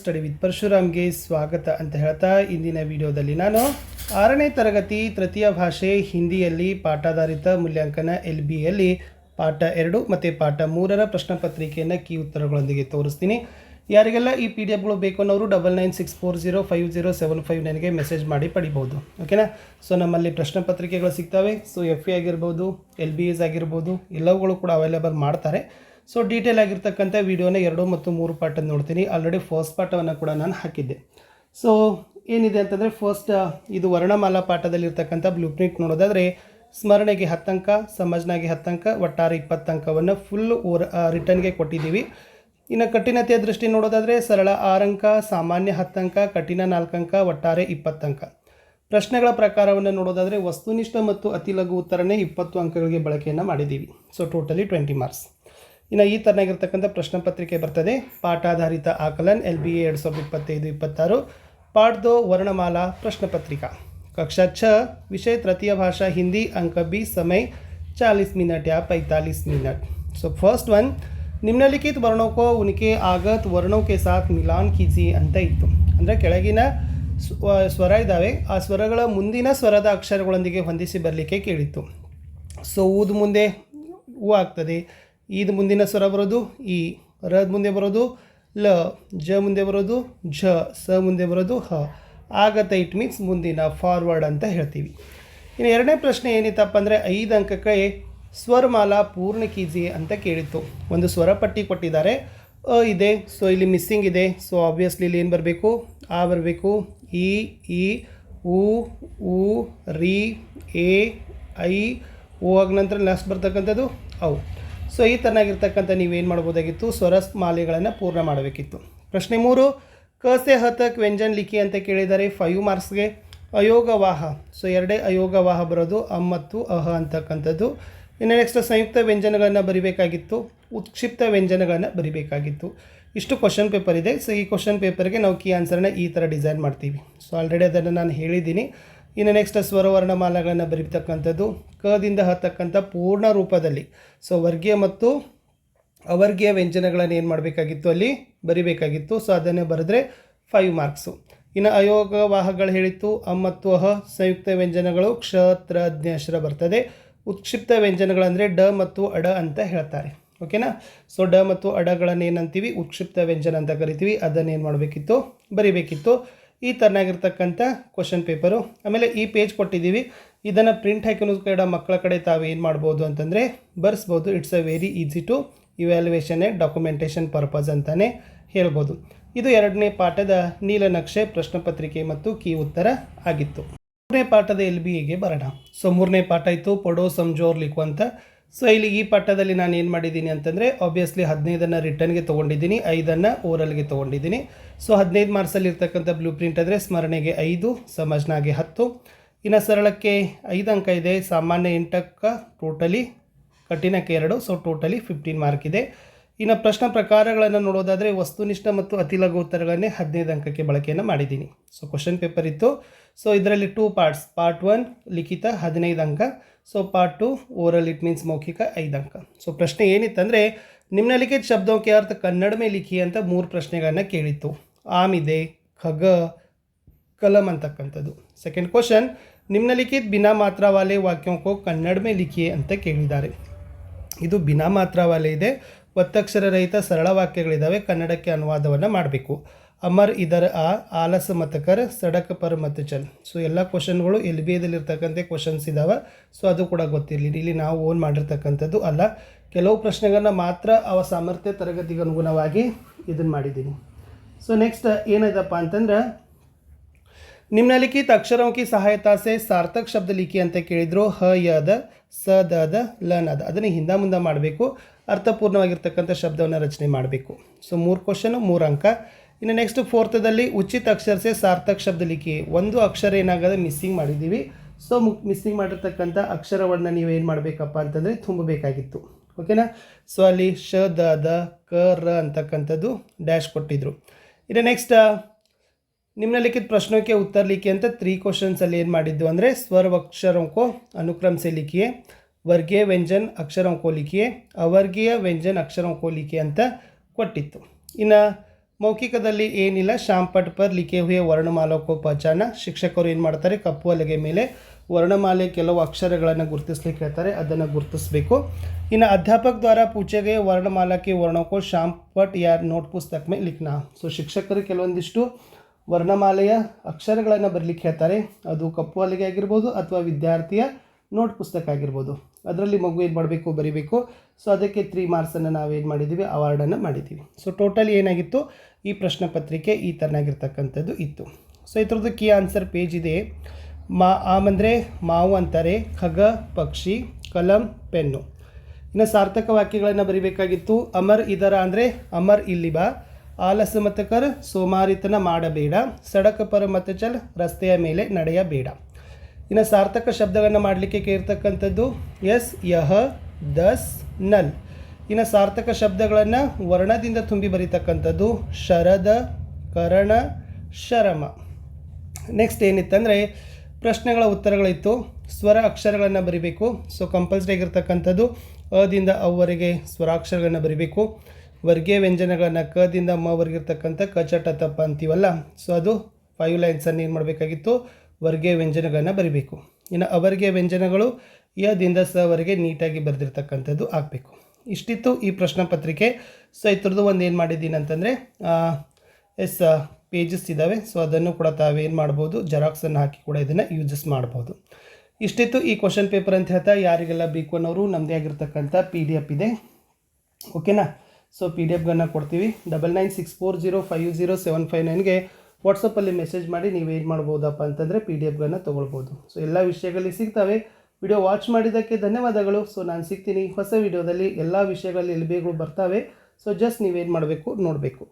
Study with ಪರಶುರಾಮ್ಗೆ ಸ್ವಾಗತ ಅಂತ ಹೇಳ್ತಾ ಇಂದಿನ ವಿಡಿಯೋದಲ್ಲಿ ನಾನು ಆರನೇ ತರಗತಿ ತೃತೀಯ ಭಾಷೆ ಹಿಂದಿಯಲ್ಲಿ ಪಾಠಾಧಾರಿತ ಮೂಲ್ಯಾಂಕನ ಎಲ್ ಬಿಯಲ್ಲಿ ಪಾಠ ಎರಡು ಮತ್ತು ಪಾಠ ಮೂರರ ಪ್ರಶ್ನೆ ಪತ್ರಿಕೆಯನ್ನು ಕೀ ಉತ್ತರಗಳೊಂದಿಗೆ ತೋರಿಸ್ತೀನಿ. ಯಾರಿಗೆಲ್ಲ ಈ ಪಿ ಡಿ ಎಫ್ಗಳು ಬೇಕು ಅನ್ನೋರು double nine six four zero five zero seven five ನೈನ್ಗೆ message ಮಾಡಿ ಪಡಿಬೋದು ಓಕೆನಾ ಸೊ ನಮ್ಮಲ್ಲಿ ಪ್ರಶ್ನೆ ಪತ್ರಿಕೆಗಳು ಸಿಗ್ತವೆ. ಸೊ ಎಫ್ ಎ ಆಗಿರ್ಬೋದು ಎಲ್ ಬಿ ಎಸ್ ಆಗಿರ್ಬೋದು ಎಲ್ಲವುಗಳು ಕೂಡ ಅವೈಲೇಬಲ್ ಮಾಡ್ತಾರೆ. ಸೊ ಡೀಟೇಲ್ ಆಗಿರ್ತಕ್ಕಂಥ ವೀಡಿಯೋನ ಎರಡು ಮತ್ತು ಮೂರು ಅನ್ನು ನೋಡ್ತೀನಿ. ಆಲ್ರೆಡಿ ಫಸ್ಟ್ ಪಾಠವನ್ನು ಕೂಡ ನಾನು ಹಾಕಿದ್ದೆ. ಸೊ ಏನಿದೆ ಅಂತಂದರೆ ಫಸ್ಟ್ ಇದು ವರ್ಣಮಾಲಾ ಪಾಠದಲ್ಲಿರ್ತಕ್ಕಂಥ ಬ್ಲೂ ಪ್ರಿಂಟ್ ನೋಡೋದಾದರೆ ಸ್ಮರಣೆಗೆ ಹತ್ತಂಕ ಸಮಜ್ನಾಗೆ ಹತ್ತಂಕ, ಒಟ್ಟಾರೆ ಇಪ್ಪತ್ತಂಕವನ್ನು ಫುಲ್ ಓರ್ ರಿಟರ್ನ್ಗೆ ಕೊಟ್ಟಿದ್ದೀವಿ. ಇನ್ನು ಕಠಿಣತೆಯ ದೃಷ್ಟಿ ನೋಡೋದಾದರೆ ಸರಳ ಆರಂಕ, ಸಾಮಾನ್ಯ ಹತ್ತಂಕ, ಕಠಿಣ ನಾಲ್ಕಂಕ, ಒಟ್ಟಾರೆ ಇಪ್ಪತ್ತಂಕ. ಪ್ರಶ್ನೆಗಳ ಪ್ರಕಾರವನ್ನು ನೋಡೋದಾದರೆ ವಸ್ತುನಿಷ್ಠ ಮತ್ತು ಅತಿ ಲಘು ಉತ್ತರನೇ ಇಪ್ಪತ್ತು ಅಂಕಗಳಿಗೆ ಬಳಕೆಯನ್ನು ಮಾಡಿದ್ದೀವಿ. ಸೊ ಟೋಟಲಿ ಟ್ವೆಂಟಿ ಮಾರ್ಕ್ಸ್ ಇನ್ನು ಈ ಥರನಾಗಿರ್ತಕ್ಕಂಥ ಪ್ರಶ್ನೆ ಪತ್ರಿಕೆ ಬರ್ತದೆ ಪಾಠಾಧಾರಿತ ಆಕಲನ್ ಎಲ್ ಬಿ ಎ ಎರಡು ಸಾವಿರದ ಇಪ್ಪತ್ತೈದು ಇಪ್ಪತ್ತಾರು ಪಾಠ ದೋ ವರ್ಣಮಾಲಾ ಪ್ರಶ್ನೆ ಪತ್ರಿಕಾ कक्षा छः विषय तृतीय भाषा हिंदी अंक बीस समय चालीस मिनट या पैंतालीस मिनट सो फर्स्ट वन निम्नलिखित वर्णों को उनके आगत वर्णों के साथ मिलान कीजिए ಅಂತ ಇತ್ತು ಅಂದರೆ ಕೆಳಗಿನ ಸ್ವ- ಸ್ವರ ಇದ್ದಾವೆ ಆ ಸ್ವರಗಳ ಮುಂದಿನ ಸ್ವರದ ಅಕ್ಷರಗಳೊಂದಿಗೆ ಹೊಂದಿಸಿ ಬರಲಿಕ್ಕೆ ಕೇಳಿತ್ತು ಸೊ ಊದ್ ಮುಂದೆ ಹೂ ಆಗ್ತದೆ ಈದ್ ಮುಂದಿನ ಸ್ವರ ಬರೋದು, ಈ ರದ ಮುಂದೆ ಬರೋದು, ಲ, ಜ ಮುಂದೆ ಬರೋದು, ಝ, ಸ ಮುಂದೆ ಬರೋದು, ಹ. ಆಗತ್ತೆ ಇಟ್ ಮೀನ್ಸ್ ಮುಂದಿನ ಫಾರ್ವರ್ಡ್ ಅಂತ ಹೇಳ್ತೀವಿ. ಇನ್ನು ಎರಡನೇ ಪ್ರಶ್ನೆ ಏನಿತ್ತಪ್ಪ ಅಂದರೆ, ಐದು ಅಂಕಕ್ಕೆ ಸ್ವರಮಾಲಾ ಪೂರ್ಣ ಕೀಜಿ ಅಂತ ಕೇಳಿತ್ತು. ಒಂದು ಸ್ವರ ಪಟ್ಟಿ ಕೊಟ್ಟಿದ್ದಾರೆ. ಅ ಇದೆ, ಸೊ ಇಲ್ಲಿ ಮಿಸ್ಸಿಂಗ್ ಇದೆ ಸೊ ಆಬ್ವಿಯಸ್ಲಿ ಇಲ್ಲಿ ಏನು ಬರಬೇಕು? ಆ ಬರಬೇಕು. ಇ ಈ, ಉ ಉ, ರಿ, ಎ, ಐ, ಓ ಆಗ ನಂತರ ಲಾಸ್ಟ್ ಬರ್ತಕ್ಕಂಥದ್ದು ಅವು ಸೊ ಈ ಥರನಾಗಿರ್ತಕ್ಕಂಥ ನೀವೇನು ಮಾಡ್ಬೋದಾಗಿತ್ತು? ಸ್ವರಸ್ ಮಾಲೆಗಳನ್ನು ಪೂರ್ಣ ಮಾಡಬೇಕಿತ್ತು. ಪ್ರಶ್ನೆ ಮೂರು, ಕಸೆ ಹತಕ್ ವ್ಯಂಜನ್ ಲಿಖಿ ಅಂತ ಕೇಳಿದ್ದಾರೆ ಫೈವ್ ಮಾರ್ಕ್ಸ್ಗೆ. ಅಯೋಗವಾಹ. ಸೊ ಎರಡೇ ಅಯೋಗವಾಹ ಬರೋದು ಅಮ್ ಮತ್ತು ಅಹ ಅಂತಕ್ಕಂಥದ್ದು. ಇನ್ನು ನೆಕ್ಸ್ಟ್ ಸಂಯುಕ್ತ ವ್ಯಂಜನಗಳನ್ನು ಬರಿಬೇಕಾಗಿತ್ತು. ಉತ್ಕ್ಷಿಪ್ತ ವ್ಯಂಜನಗಳನ್ನು ಬರಿಬೇಕಾಗಿತ್ತು. ಇಷ್ಟು ಕ್ವಶನ್ ಪೇಪರ್ ಇದೆ. ಸೊ ಈ ಕ್ವಶನ್ ಪೇಪರ್ಗೆ ನಾವು ಕೀ ಆನ್ಸರ್ನ ಈ ಥರ ಡಿಸೈನ್ ಮಾಡ್ತೀವಿ. ಸೊ ಆಲ್ರೆಡಿ ಅದನ್ನು ನಾನು ಹೇಳಿದ್ದೀನಿ. ಇನ್ನು ನೆಕ್ಸ್ಟ್ ಸ್ವರವರ್ಣಮಾಲೆಗಳನ್ನು ಬರೀತಕ್ಕಂಥದ್ದು ಕದಿಂದ ಹತ್ತಕ್ಕಂಥ ಪೂರ್ಣ ರೂಪದಲ್ಲಿ. ಸೊ ವರ್ಗೀಯ ಮತ್ತು ಅವರ್ಗೀಯ ವ್ಯಂಜನಗಳನ್ನು ಏನು ಮಾಡಬೇಕಾಗಿತ್ತು ಅಲ್ಲಿ? ಬರಿಬೇಕಾಗಿತ್ತು. ಸೊ ಅದನ್ನೇ ಬರೆದ್ರೆ ಫೈವ್ ಮಾರ್ಕ್ಸು ಇನ್ನು ಅಯೋಗವಾಹಗಳು ಹೇಳಿತ್ತು ಅಮ್ ಅಹ, ಸಂಯುಕ್ತ ವ್ಯಂಜನಗಳು ಕ್ಷತ್ರ ಜ್ಞಾಶ್ರ ಬರ್ತದೆ. ಉತ್ಕ್ಷಿಪ್ತ ವ್ಯಂಜನಗಳಂದರೆ ಡ ಮತ್ತು ಅಡ ಅಂತ ಹೇಳ್ತಾರೆ. ಓಕೆನಾ ಸೊ ಡ ಮತ್ತು ಅಡಗಳನ್ನು ಏನಂತೀವಿ? ಉತ್ಕ್ಷಿಪ್ತ ವ್ಯಂಜನ ಅಂತ ಕರಿತೀವಿ. ಅದನ್ನು ಏನು ಮಾಡಬೇಕಿತ್ತು? ಬರಿಬೇಕಿತ್ತು. ಈ ಥರನಾಗಿರ್ತಕ್ಕಂಥ ಕ್ವಶನ್ ಪೇಪರು ಆಮೇಲೆ ಈ ಪೇಜ್ ಕೊಟ್ಟಿದ್ದೀವಿ. ಇದನ್ನು ಪ್ರಿಂಟ್ ಹಾಕಿನೂ ಕೂಡ ಮಕ್ಕಳ ಕಡೆ ತಾವು ಏನು ಮಾಡ್ಬೋದು ಅಂತಂದರೆ ಬರ್ಸ್ಬೋದು. It's a very easy to evaluation a documentation purpose ಅಂತಲೇ ಹೇಳ್ಬೋದು. ಇದು ಎರಡನೇ ಪಾಠದ ನೀಲನಕ್ಷೆ, ಪ್ರಶ್ನೆ ಪತ್ರಿಕೆ ಮತ್ತು ಕೀ ಉತ್ತರ ಆಗಿತ್ತು. ಮೂರನೇ ಪಾಠದ ಎಲ್ ಬಿ ಎಗೆ ಬರೋಣ. ಸೊ ಮೂರನೇ ಪಾಠ ಇತ್ತು ಪಡೋ, ಸಂಜೋರ್ ಲಿಖುವಂಥ ಸೊ ಇಲ್ಲಿ ಈ ಪಟ್ಟದಲ್ಲಿ ನಾನು ಏನು ಮಾಡಿದ್ದೀನಿ ಅಂತಂದರೆ ಆಬ್ವಿಯಸ್ಲಿ ಹದಿನೈದನ್ನು ರಿಟರ್ನ್ಗೆ ತೊಗೊಂಡಿದ್ದೀನಿ, ಐದನ್ನು ಓರಲ್ಗೆ ತೊಗೊಂಡಿದ್ದೀನಿ. ಸೊ ಹದಿನೈದು ಮಾರ್ಕ್ಸಲ್ಲಿ ಇರ್ತಕ್ಕಂಥ ಬ್ಲೂ ಪ್ರಿಂಟ್ ಅಂದರೆ ಸ್ಮರಣೆಗೆ ಐದು, ಸಮಜ್ನಾಗೆ ಹತ್ತು. ಇನ್ನು ಸರಳಕ್ಕೆ ಐದು ಅಂಕ ಇದೆ, ಸಾಮಾನ್ಯ ಎಂಟಕ್ಕ ಟೋಟಲಿ ಕಠಿಣಕ್ಕೆ ಎರಡು ಸೊ ಟೋಟಲಿ ಫಿಫ್ಟೀನ್ ಮಾರ್ಕ್ ಇದೆ. ಇನ್ನು ಪ್ರಶ್ನೆ ಪ್ರಕಾರಗಳನ್ನು ನೋಡೋದಾದರೆ ವಸ್ತುನಿಷ್ಠ ಮತ್ತು ಅತಿ ಲಘು ಉತ್ತರಗಳನ್ನೇ ಹದಿನೈದು ಅಂಕಕ್ಕೆ ಬಳಕೆಯನ್ನು ಮಾಡಿದ್ದೀನಿ. ಸೊ ಕ್ವಶನ್ ಪೇಪರ್ ಇತ್ತು. ಸೊ ಇದರಲ್ಲಿ ಟೂ ಪಾರ್ಟ್ಸ್ ಪಾರ್ಟ್ ಒನ್ ಲಿಖಿತ ಹದಿನೈದು ಅಂಕ. So part two oral it means ಮೌಖಿಕ ಐದು ಅಂಕ. ಸೊ ಪ್ರಶ್ನೆ ಏನಿತ್ತಂದರೆ, ನಿಮ್ನಲಿಖಿತ ಶಬ್ದಕ್ಕೆ ಅರ್ಥ ಕನ್ನಡ ಮೇ ಲಿಖಿ ಅಂತ ಮೂರು ಪ್ರಶ್ನೆಗಳನ್ನು ಕೇಳಿತ್ತು. ಆಮಿದೆ, ಖಗ, ಕಲಂ ಅಂತಕ್ಕಂಥದ್ದು. ಸೆಕೆಂಡ್ ಕ್ವಶನ್ ನಿಮ್ನಲಿಖಿತ ಬಿನಾ ಮಾತ್ರಾವಾಲೆ ವಾಕ್ಯಕ್ಕೋ ಕನ್ನಡ ಮೇ ಲಿಖಿ ಅಂತ ಕೇಳಿದ್ದಾರೆ. ಇದು ಬಿನಾ ಮಾತ್ರಾವಾಲೆ ಇದೆ. ಒತ್ತಕ್ಷರ ರಹಿತ ಸರಳ ವಾಕ್ಯಗಳಿದ್ದಾವೆ ಕನ್ನಡಕ್ಕೆ ಅನುವಾದವನ್ನು ಮಾಡಬೇಕು. ಅಮರ್, ಇದರ ಆ, ಆಲಸ ಮತಕರ್ ಸಡಕ್, ಪರ್ ಮತ್ತು ಚಲ್ ಸೊ ಎಲ್ಲ ಕ್ವಶನ್ಗಳು ಎಲ್ ಬಿ ಎದಲ್ಲಿರ್ತಕ್ಕಂಥ ಕ್ವಶನ್ಸ್ ಇದ್ದಾವೆ ಸೊ ಅದು ಕೂಡ ಗೊತ್ತಿರಲಿ. ಇಲ್ಲಿ ನಾವು ಓನ್ ಮಾಡಿರ್ತಕ್ಕಂಥದ್ದು ಅಲ್ಲ. ಕೆಲವು ಪ್ರಶ್ನೆಗಳನ್ನ ಮಾತ್ರ ಅವ ಸಾಮರ್ಥ್ಯ ತರಗತಿಗೆ ಅನುಗುಣವಾಗಿ ಇದನ್ನು ಮಾಡಿದ್ದೀನಿ. ಸೊ ನೆಕ್ಸ್ಟ್ ಏನಿದಪ್ಪ ಅಂತಂದ್ರೆ ನಿಮ್ನಲಿಖಿತ ಅಕ್ಷರವೂ ಕಿ ಸಹಾಯತಾ ಸೆ ಸಾರ್ಥಕ್ ಶಬ್ದ ಲಿಖಿ ಅಂತ ಕೇಳಿದ್ರು. ಹ, ಯ, ದ, ಸ, ದ ದ, ಲ, ನ, ದ. ಅದನ್ನು ಹಿಂದೆ ಮುಂದೆ ಮಾಡಬೇಕು. ಅರ್ಥಪೂರ್ಣವಾಗಿರ್ತಕ್ಕಂಥ ಶಬ್ದವನ್ನು ರಚನೆ ಮಾಡಬೇಕು. ಸೊ ಮೂರು ಕ್ವಶನು ಮೂರು ಅಂಕ. ಇನ್ನು ನೆಕ್ಸ್ಟ್ ಫೋರ್ತದಲ್ಲಿ ಉಚಿತ ಅಕ್ಷರಸೆ ಸಾರ್ಥಕ ಸಾರ್ಥಕ್ ಶಬ್ದ ಲಿಖಿ ಒಂದು ಅಕ್ಷರ ಏನಾಗದೆ ಮಿಸ್ಸಿಂಗ್ ಮಾಡಿದ್ದೀವಿ. ಸೊ ಮುಕ್ ಮಿಸ್ಸಿಂಗ್ ಮಾಡಿರ್ತಕ್ಕಂಥ ಅಕ್ಷರವನ್ನ ನೀವು ಏನು ಮಾಡಬೇಕಪ್ಪ ಅಂತಂದರೆ ತುಂಬಬೇಕಾಗಿತ್ತು. ಓಕೆನಾ ಸೊ ಅಲ್ಲಿ ಶ, ದ ದ, ಕ, ರ ಅಂತಕ್ಕಂಥದ್ದು ಡ್ಯಾಶ್ ಕೊಟ್ಟಿದ್ರು. ಇನ್ನು ನೆಕ್ಸ್ಟ್ ನಿಮ್ನಲಿಖಿತ ಪ್ರಶ್ನಕ್ಕೆ ಉತ್ತರ ಲಿಖಿ ಅಂತ ತ್ರೀ ಕ್ವಶನ್ಸಲ್ಲಿ ಏನು ಮಾಡಿದ್ದು ಅಂದರೆ ಅನುಕ್ರಮ ಅನುಕ್ರಮಸೆ ಲಿಖಿಯೇ ವರ್ಗೀಯ ವ್ಯಂಜನ್ ಅಕ್ಷರಂಕೋ ಲಿಖಿಯೇ ಅವರ್ಗೀಯ ವ್ಯಂಜನ್ ಅಕ್ಷರಂಕೋ ಲಿಖಿಯೇ ಅಂತ ಕೊಟ್ಟಿತ್ತು. ಇನ್ನು ಮೌಖಿಕದಲ್ಲಿ ಏನಿಲ್ಲ, ಶಾಂಪಟ್ ಪರ್ ಲಿಖೆ ಹುಯೆ ವರ್ಣಮಾಲಕೋ ಪಚಾನ. ಶಿಕ್ಷಕರು ಏನು ಮಾಡ್ತಾರೆ, ಕಪ್ಪು ಹಲಗೆ ಮೇಲೆ ವರ್ಣಮಾಲೆ ಕೆಲವು ಅಕ್ಷರಗಳನ್ನು ಗುರುತಿಸ್ಲಿಕ್ಕೆ ಹೇಳ್ತಾರೆ ಅದನ್ನು ಗುರುತಿಸಬೇಕು. ಇನ್ನು ಅಧ್ಯಾಪಕ ದ್ವಾರ ಪೂಜೆಗೆ ವರ್ಣಮಾಲಕ್ಕೆ ವರ್ಣಕ್ಕೋ ಶಾಂಪಟ್ ಯಾರ ನೋಟ್ ಪುಸ್ತಕ ಮೇಲೆ ಲಿಖನಾ ಸೊ ಶಿಕ್ಷಕರು ಕೆಲವೊಂದಿಷ್ಟು ವರ್ಣಮಾಲೆಯ ಅಕ್ಷರಗಳನ್ನು ಬರಲಿಕ್ಕೆ ಹೇಳ್ತಾರೆ. ಅದು ಕಪ್ಪು ಹಲಿಗೆ ಆಗಿರ್ಬೋದು ಅಥವಾ ವಿದ್ಯಾರ್ಥಿಯ ನೋಟ್ ಪುಸ್ತಕ ಆಗಿರ್ಬೋದು. ಅದರಲ್ಲಿ ಮಗು ಏನು ಮಾಡಬೇಕು, ಬರಿಬೇಕು? ಸೊ ಅದಕ್ಕೆ ತ್ರೀ ಮಾರ್ಕ್ಸನ್ನು ನಾವೇನು ಮಾಡಿದ್ದೀವಿ ಅವಾರ್ಡನ್ನು ಮಾಡಿದ್ದೀವಿ ಸೊ ಟೋಟಲಿ ಏನಾಗಿತ್ತು? ಈ ಪ್ರಶ್ನೆ ಪತ್ರಿಕೆ ಈ ಥರನಾಗಿರ್ತಕ್ಕಂಥದ್ದು ಇತ್ತು. ಸೊ ಇದ್ರದ್ದು ಕೀ ಆನ್ಸರ್ ಪೇಜ್ ಇದೆ. ಮಾ, ಆಮ್ ಅಂದರೆ ಮಾವು ಅಂತಾರೆ, ಖಗ, ಪಕ್ಷಿ, ಕಲಂ, ಪೆನ್ನು. ಇನ್ನು ಸಾರ್ಥಕ ವಾಕ್ಯಗಳನ್ನು ಬರಿಬೇಕಾಗಿತ್ತು. ಅಮರ್ ಇದರ ಅಂದರೆ ಅಮರ್ ಇಲ್ಲಿ ಬಾ. ಆಲಸ ಮತ್ತು ಕರ್, ಸೋಮಾರಿತನ ಮಾಡಬೇಡ. ಸಡಕ ಪರ ಮತ್ತು ಚಲ್, ರಸ್ತೆಯ ಮೇಲೆ ನಡೆಯಬೇಡ. ಇನ್ನು ಸಾರ್ಥಕ ಶಬ್ದಗಳನ್ನು ಮಾಡಲಿಕ್ಕೆ ಕೇಳ್ತಕ್ಕಂಥದ್ದು, ಎಸ್, ಯಹ, ದಸ್ ನಲ್ ಇನ್ನು ಸಾರ್ಥಕ ಶಬ್ದಗಳನ್ನು ವರ್ಣದಿಂದ ತುಂಬಿ ಬರೀತಕ್ಕಂಥದ್ದು, ಶರದ, ಕರಣ, ಶರಮ. ನೆಕ್ಸ್ಟ್ ಏನಿತ್ತಂದರೆ, ಪ್ರಶ್ನೆಗಳ ಉತ್ತರಗಳಿತ್ತು. ಸ್ವರ ಅಕ್ಷರಗಳನ್ನು ಬರಿಬೇಕು. ಸೊ ಕಂಪಲ್ಸರಿ ಆಗಿರ್ತಕ್ಕಂಥದ್ದು ಅದಿಂದ ಅವರಿಗೆ ಸ್ವರಾಕ್ಷರಗಳನ್ನು ಬರಿಬೇಕು. ವರ್ಗೀಯ ವ್ಯಂಜನಗಳನ್ನು ಕದಿಂದ ಮವರ್ಗಿರ್ತಕ್ಕಂಥ ಕಚಟ ತಪ್ಪ ಅಂತೀವಲ್ಲ? ಸೊ ಅದು ಫೈವ್ ಲೈನ್ಸನ್ನು ಏನು ಮಾಡಬೇಕಾಗಿತ್ತು? ವರ್ಗೀಯ ವ್ಯಂಜನಗಳನ್ನು ಬರಿಬೇಕು. ಇನ್ನು ಅವರ್ಗೀಯ ವ್ಯಂಜನಗಳು ಯದಿಂದ ಸವರೆಗೆ ನೀಟಾಗಿ ಬರೆದಿರ್ತಕ್ಕಂಥದ್ದು ಆಗಬೇಕು. ಇಷ್ಟಿತ್ತು ಈ ಪ್ರಶ್ನೆ ಪತ್ರಿಕೆ. ಸೊ ಇದ್ರದ್ದು ಒಂದು ಏನು ಮಾಡಿದ್ದೀನಿ ಅಂತಂದರೆ ಎಸ್ ಪೇಜಸ್ ಇದ್ದಾವೆ ಸೊ ಅದನ್ನು ಕೂಡ ತಾವೇನು ಮಾಡ್ಬೋದು? ಜೆರಾಕ್ಸನ್ನು ಹಾಕಿ ಕೂಡ ಇದನ್ನು ಯೂಸಸ್ ಮಾಡ್ಬೋದು. ಇಷ್ಟಿತ್ತು ಈ ಕ್ವಶನ್ ಪೇಪರ್ ಅಂತ ಹೇಳ್ತಾ ಯಾರಿಗೆಲ್ಲ ಬೇಕು ಅನ್ನೋರು ನಮ್ಮದೇ ಆಗಿರ್ತಕ್ಕಂಥ ಪಿ ಡಿ ಎಫ್ ಇದೆ. ಓಕೆನಾ ಸೊ ಪಿ ಡಿ ಎಫ್ಗನ್ನು ಕೊಡ್ತೀವಿ. Double nine six four zero five zero seven five ನೈನ್ಗೆ ವಾಟ್ಸಪ್ಪಲ್ಲಿ ಮೆಸೇಜ್ ಮಾಡಿ ನೀವು ಏನು ಮಾಡ್ಬೋದಪ್ಪ ಅಂತಂದರೆ ಪಿ ಡಿ ಎಫ್ಗನ್ನು ತೊಗೊಳ್ಬೋದು. ಸೊ ಎಲ್ಲ ವಿಷಯಗಳಲ್ಲಿ ಸಿಗ್ತವೆ. ವಿಡಿಯೋ ವಾಚ್ ಮಾಡಿದ್ದಕ್ಕೆ ಧನ್ಯವಾದಗಳು. ಸೊ ನಾನು ಸಿಗ್ತೀನಿ. ಹೊಸ ವಿಡಿಯೋದಲ್ಲಿ ಎಲ್ಲ ವಿಷಯಗಳಲ್ಲಿ ಎಲ್ಬಿಗಳು ಬರ್ತವೆ. ಸೊ ಜಸ್ಟ್ ನೀವೇನು ಮಾಡಬೇಕು ನೋಡಬೇಕು.